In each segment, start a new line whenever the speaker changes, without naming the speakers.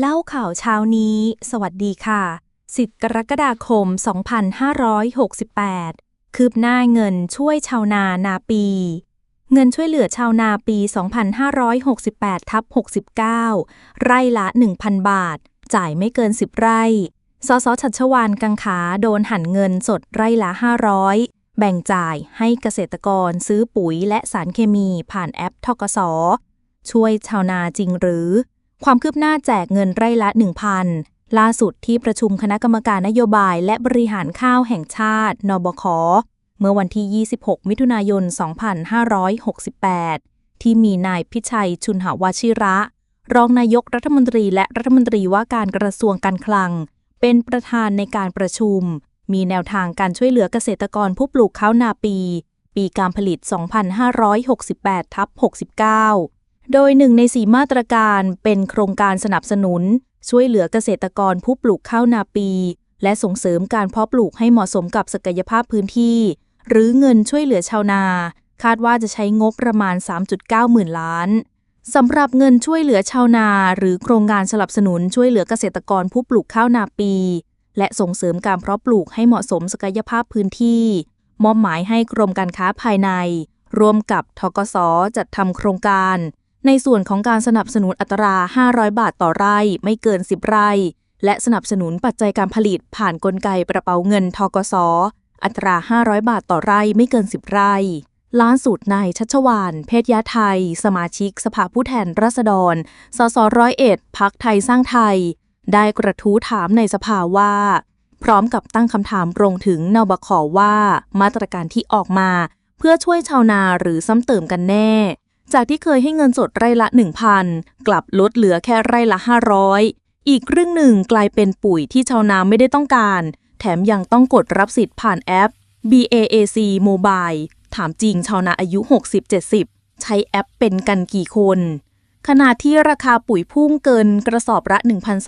เล่าข่าวเช้านี้ สวัสดีค่ะ 10 กรกฎาคม 2568 คืบหน้าเงินช่วยชาวนานาปี เงินช่วยเหลือชาวนาปี 2568ทับ69 ไร่ละ 1,000 บาท จ่ายไม่เกิน 10 ไร่ สสชัชวานกังขาโดนหันเงินสดไร่ละ 500 แบ่งจ่ายให้เกษตรกรซื้อปุ๋ยและสารเคมีผ่านแอปทกส ช่วยชาวนาจริงหรือ ความคืบหน้าแจกเงินไร่ละ 1,000 ล่าสุดที่ประชุมคณะกรรมการนโยบายและบริหารข้าวแห่งชาติ นบค เมื่อวันที่ 26 มิถุนายน 2568 ที่มีนายพิชัยชุนหาวาชิระ รองนายกรัฐมนตรีและรัฐมนตรีว่าการกระทรวงการคลัง เป็นประธานในการประชุม มีแนวทางการช่วยเหลือเกษตรกรผู้ปลูกข้าวนาปี ปีการผลิต 2568ทับ69 โดยหนึ่งในสีมาตรการเป็นโครงการสนับสนุน ช่วยเหลือเกษตรกรผู้ปลูกข้าวนาปี และส่งเสริมการเพาะปลูกให้เหมาะสมกับศักยภาพพื้นที่ หรือเงินช่วยเหลือชาวนา คาดว่าจะใช้งบประมาณ 3.9 หมื่นล้านสำหรับเงินช่วยเหลือชาวนา หรือโครงการสนับสนุนช่วยเหลือเกษตรกรผู้ปลูกข้าวนาปี และส่งเสริมการเพาะปลูกให้เหมาะสมศักยภาพพื้นที่ มอบหมายให้กรมการค้าภายใน ร่วมกับทกสจัดทำโครงการ ในส่วนของการสนับสนุนอัตรา 500 บาทต่อไร่ไม่เกิน 10 ไร่ และสนับสนุนปัจจัยการผลิตผ่านนกลไกประเป๋าเงินทกสอัตรา 500 บาทต่อไร่ไม่เกิน 10 ไร่ ล้านสุดนายชัชวาน เพชรยะไทย สมาชิกสภาผู้แทนราษฎร สสร้อยเอ็ดพักไทยสร้างไทย ได้กระทู้ถามในสภาว่า พร้อมกับตั้งคำถามตรงถึงนบขว่า มาตรการที่ออกมา เพื่อช่วยชาวนาหรือซ้ำเติมกันแน่ จากที่เคยให้เงินสดไร่ละ 1,000 กลับลดเหลือแค่ไร่ละ 500 อีกครึ่งหนึ่งกลายเป็นปุ๋ยที่ชาวนาไม่ได้ต้องการ แถมยังต้องกดรับสิทธิ์ผ่านแอป BAAC Mobile ถามจริงชาวนาอายุ 60-70 ใช้แอปเป็นกันกี่คน ขณะที่ราคาปุ๋ยพุ่งเกินกระสอบละ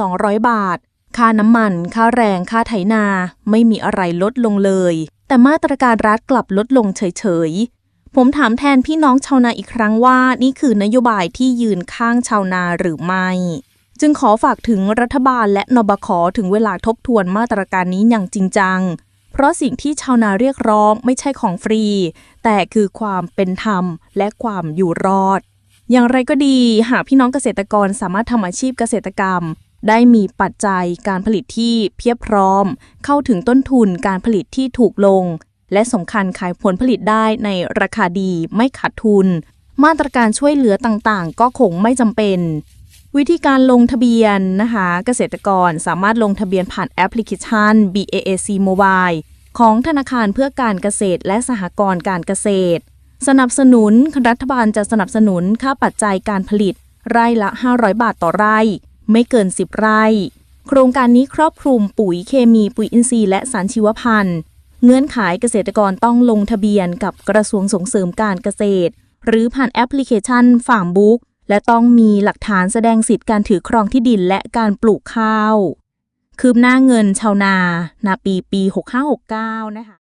1,200 บาท ค่าน้ำมัน ค่าแรง ค่าไถนา ไม่มีอะไรลดลงเลย แต่มาตรการรัฐกลับลดลงเฉยๆ ผมถามแทนพี่น้องชาวนาอีกครั้งว่า นี่คือนโยบายที่ยืนข้างชาวนาหรือไม่ จึงขอฝากถึงรัฐบาลและนบคถึงเวลาทบทวนมาตรการนี้อย่างจริงจัง เพราะสิ่งที่ชาวนาเรียกร้องไม่ใช่ของฟรี แต่คือความเป็นธรรมและความอยู่รอด อย่างไรก็ดี หากพี่น้องเกษตรกรสามารถทำอาชีพเกษตรกรรม ได้มีปัจจัยการผลิตที่เพียบพร้อม เข้าถึงต้นทุนการผลิตที่ถูกลง และสำคัญขายผลผลิตได้ในราคาดีไม่ขาดทุน มาตรการช่วยเหลือต่างๆ ก็คงไม่จำเป็น วิธีการลงทะเบียนนะคะเกษตรกรสามารถลงทะเบียนผ่านแอปพลิเคชัน BAAC Mobile ของธนาคารเพื่อการเกษตรและสหกรณ์การเกษตร สนับสนุนรัฐบาลจะสนับสนุนค่าปัจจัยการผลิต ไร่ละ 500 บาทต่อไร่ ไม่เกิน 10 ไร่ โครงการนี้ครอบคลุมปุ๋ยเคมีปุ๋ยอินทรีย์และสารชีวพันธุ์ เงื่อนไขเกษตรกรต้องลงทะเบียนกับกระทรวงส่งเสริมการเกษตร หรือผ่านแอปพลิเคชันฟาร์มบุ๊กและต้องมีหลักฐานแสดงสิทธิ์การถือครองที่ดินและการปลูกข้าว คืบหน้าเงินชาวนา นาปีปี 6569 นะคะ